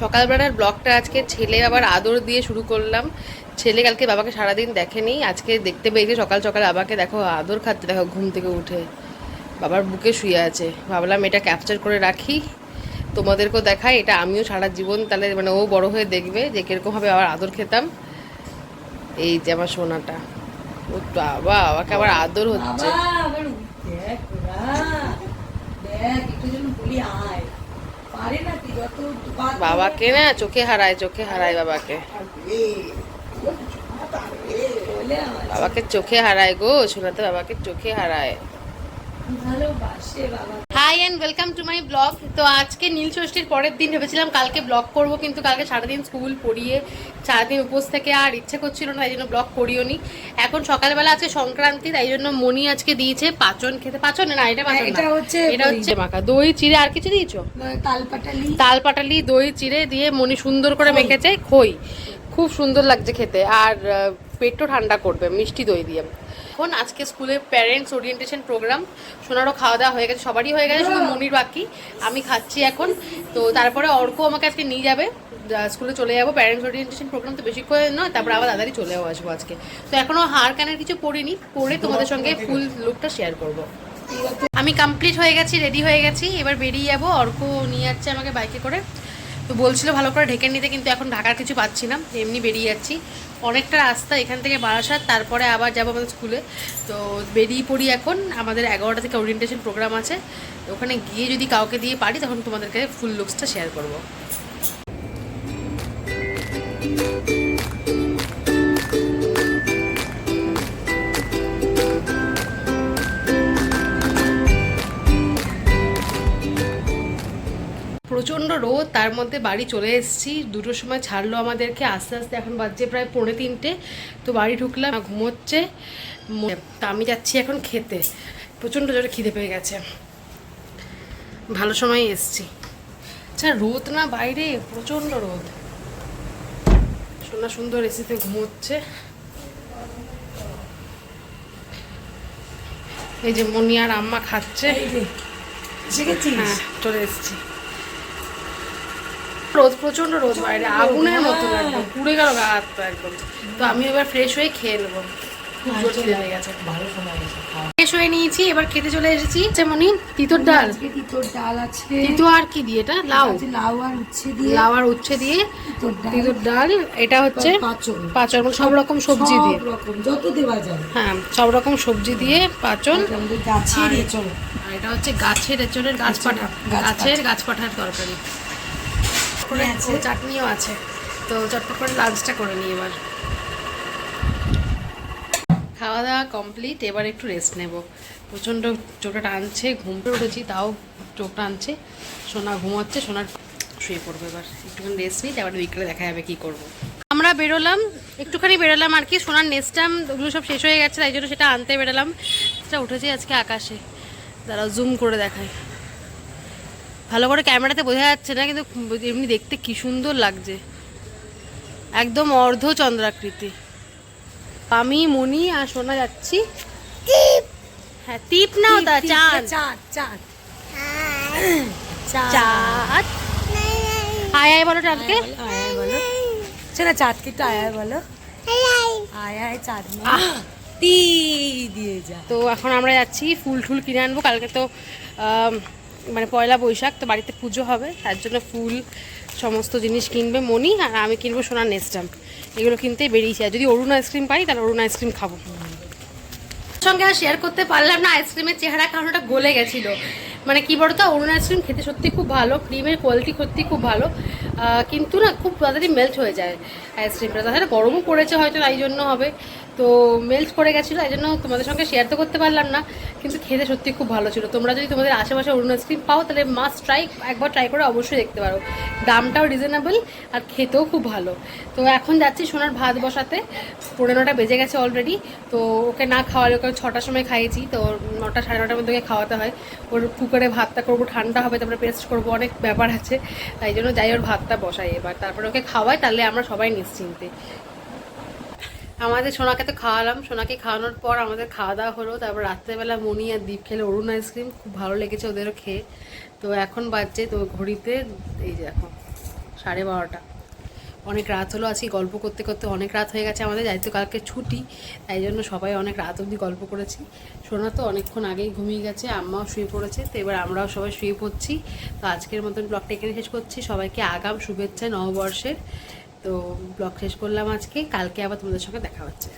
সকালবেলার ব্লগটা আজকে ছেলে আবার আদর দিয়ে শুরু করলাম। ছেলে কালকে বাবাকে সারাদিন দেখেনি আজকে দেখতে পেয়েছে সকাল সকাল বাবাকে দেখো আদর খাচ্ছে দেখো ঘুম থেকে উঠে। বাবার বুকে শুয়ে আছে। ভাবলাম এটা ক্যাপচার করে রাখি তোমাদেরকেও দেখাই এটা আমিও সারা জীবন তাহলে মানে ও বড় হয়ে দেখবে যে কীরকমভাবে আবার আদর খেতাম। এই যে আমার সোনাটা। ও বাবা বাবাকে আবার আদর হচ্ছে। দেখ, একটু যেন বলি আয়। বাবাকে না চোখে হারায় চোখে হারায় বাবাকে। বাবাকে চোখে হারায় গো শোনাতে বাবাকে চোখে হারায়। ভালোবাসে বাবা hi and welcome to my blog তো আজকে নীল ষষ্ঠীর পরের দিন ভেবেছিলাম কালকে ব্লগ করব কিন্তু কালকে সারাদিন স্কুল পড়িয়ে সারাদিন উপোস থেকে আর ইচ্ছে করছিল না তাই জন্য ব্লগ করিও নি। এখন সকালবেলা আছে সংক্রান্তি তাই জন্য মনি আজকে দিয়েছে পাচন খেতে। পাচন না এটা পাচন না। এটা হচ্ছে এটা হচ্ছে মাখা। দই চিড়ে আর কিছু দিয়েছ? তাল পাটালি। তাল পাটালি দই চিড়ে দিয়ে মনি সুন্দর করে মেখেছে। খই। খুব সুন্দর লাগছে খেতে। আর পেটও ঠান্ডা করবে মিষ্টি দই দিয়ে। এখন আজকে স্কুলে প্যারেন্টস ওরিয়েন্টেশন প্রোগ্রাম সোনারও খাওয়া দাওয়া হয়ে গেছে, সবারই হয়ে গেছে, শুধু মনির বাকি। আমি খাচ্ছি এখন। তো তারপরে অর্ক আমাকে আজকে নিয়ে যাবে। স্কুলে চলে যাব। প্যারেন্টস ওরিয়েন্টেশন প্রোগ্রাম তো বেশিক্ষণ নয়, তারপরে আবার দাদারই চলেও আসব আজকে। তো এখনও হার কানের কিছু পড়িনি পরে তোমাদের সঙ্গে ফুল লুকটা শেয়ার করব। আমি কমপ্লিট হয়ে গেছি রেডি হয়ে গেছি। এবার বেরিয়ে যাব। অর্ক নিয়ে যাচ্ছে আমাকে বাইকে করে। তো বলছিল ভালো করে ঢেকে নিতে, কিন্তু এখন ঢাকার কিছু পাচ্ছি না, এমনি বেরিয়ে যাচ্ছি। অনেকটা রাস্তা এখান থেকে বারাসাত, তারপরে আবার যাব আমাদের স্কুলে তো বেরিয়ে পড়ি এখন, আমাদের এগারোটা থেকে ওরিয়েন্টেশন প্রোগ্রাম আছে। ওখানে গিয়ে যদি কাউকে দিয়ে পারি, তখন তোমাদেরকে ফুল লুকসটা শেয়ার করব। রোদ তার মধ্যে বাড়ি চলে এসেছি। দুটোর সময় ছাড়লো আমাদেরকে। আস্তে আস্তে এখন বাজছে প্রায় পৌনে তিনটে। তো বাড়ি ঢুকলাম ঘুমোচ্ছে। তা আমি যাচ্ছি এখন খেতে। প্রচণ্ড জোরে খিদে পেয়ে গেছে। ভালো সময় এসছি। আচ্ছা রোদ না বাইরে? প্রচণ্ড রোদ। সোনা সুন্দর এসিতে ঘুমোচ্ছে। এই যে মনি আর আম্মা খাচ্ছে। এসে? হ্যাঁ চলে এসেছি। রোদ প্রচণ্ড রোদ বাইরে আগুনের মতো একদম পুড়ে গেল গা হাত পা একদম। তো আমি এবার ফ্রেশ হয়ে খেয়ে নেব। ফ্রেশ হয়ে নিয়েছি এবার খেতে চলে এসেছি তিতর ডাল। তিতর ডাল আছে। তিতো আর কি দিয়ে এটা? লাউ। লাউ আর উচ্ছে দিয়ে। লাউ আর উচ্ছে দিয়ে। তিতর ডাল। এটা হচ্ছে পাঁচন পাঁচন সব রকম সবজি দিয়ে। যত দেওয়া যায়। হ্যাঁ সব রকম সবজি দিয়ে পাচন গাছের এঁচড়। আর এটা হচ্ছে গাছের গাছ পাঠা। গাছের তরকারি। আছে ও, চাটনিও আছে। তো চটপট করে লাঞ্চটা করে নিই এবার। খাওয়া দাওয়া কমপ্লিট এবার একটু রেস্ট নেব। প্রচণ্ড চোখটা টানছে ঘুম পেয়ে উঠেছি তাও চোখ টানছে। সোনা ঘুমাচ্ছে সোনার শুয়ে পড়ব এবার। একটুখানি রেস্ট নিই তারপরে বিকেলে দেখা যাবে কী করব। আমরা বেরোলাম একটুখানি বেরোলাম আর কি সোনার নেস্টাম ওগুলো সব শেষ হয়ে গেছে তাই জন্য সেটা আনতে বেরোলাম। সেটা উঠেছে আজকে আকাশে। দাঁড়া জুম করে দেখায় ভালো করে ক্যামেরাতে বোঝা যাচ্ছে না কিন্তু এমনি দেখতে কি সুন্দর লাগছে। একদম অর্ধ চন্দ্রাকৃতি। আমি মনি আর শোনা যাচ্ছি। হ্যাঁ টিপ চাঁদ। চাঁদ চাঁদ। চাঁদ। চাঁদ। হাই হাই বলো চাঁদকে। আয় আয় বলো। সেটা চাঁদকে একটু আয় আয় বলো। আয় আয় চাঁদ দিয়ে যা। তো এখন আমরা যাচ্ছি ফুল টুল কিনে আনব। কালকে তো মানে পয়লা বৈশাখ, তো বাড়িতে পুজো হবে, তার জন্য ফুল সমস্ত জিনিস কিনবে মনি আর আমি কিনবো সোনার নেস্টাম এগুলো কিনতে বেরিয়েছি, আর যদি অরুণ আইসক্রিম পাই, তাহলে অরুণ আইসক্রিম খাব। সঙ্গে আর শেয়ার করতে পারলাম না, আইসক্রিমের চেহারা কারণ ওটা গলে গেছিল। মানে কি বলতো, অরুণ আইসক্রিম খেতে সত্যি খুব ভালো, ক্রিমের কোয়ালিটি সত্যি খুব ভালো কিন্তু না খুব তাড়াতাড়ি মেল্ট হয়ে যায় আইসক্রিমটা। তাছাড়া গরমও পড়েছে হয়তো, তাই জন্য হবে। তো মেল্ট করে গেছিল, এই জন্য তোমাদের সঙ্গে শেয়ার তো করতে পারলাম না, কিন্তু খেতে সত্যি খুব ভালো ছিল। তোমরা যদি তোমাদের আশেপাশে অরুণ আইসক্রিম পাও, তাহলে মাস্ট ট্রাই একবার ট্রাই করে অবশ্যই দেখতে পারো। দামটাও রিজনেবল আর খেতেও খুব ভালো। তো এখন যাচ্ছি সোনার ভাত বসাতে। পনেরো নটা বেজে গেছে অলরেডি তো ওকে না খাওয়ালে, ওকে ছটার সময় খাইয়েছি, তো নটা সাড়ে নটার মধ্যে ওকে খাওয়াতে হয়। ওর কুকারে ভাতটা করব, ঠান্ডা হবে, তারপরে পেস্ট করব, অনেক ব্যাপার আছে। তাই জন্য যাই ওর ভাতটা বসাই এবার, তারপরে ওকে খাওয়াই, তাহলে আমরা সবাই নিশ্চিন্তে। আমাদের সোনাকে তো খাওয়ালাম। সোনাকে খাওয়ানোর পর আমাদের খাওয়া দাওয়া হলো। তারপর রাত্রেবেলা মনি আর দ্বীপ খেলে অরুণ আইসক্রিম। খুব ভালো লেগেছে ওদেরও খেয়ে। তো এখন বাজছে তো ঘড়িতে, এই যে এখন সাড়ে বারোটা। অনেক রাত হলো আজকে গল্প করতে করতে অনেক রাত হয়ে গেছে আমাদের। যাই তো কালকে ছুটি, তাই জন্য সবাই অনেক রাত অবধি গল্প করেছি। সোনা তো অনেকক্ষণ আগেই ঘুমিয়ে গেছে, আম্মাও শুয়ে পড়েছে, তো এবার আমরাও সবাই শুয়ে পড়ছি। তো আজকের মতন ব্লগটা এখানে শেষ করছি। সবাইকে আগাম শুভেচ্ছা নববর্ষের। তো ব্লগ শেষ করলাম আজকে কালকে আবার তোমাদের সঙ্গে দেখা হচ্ছে।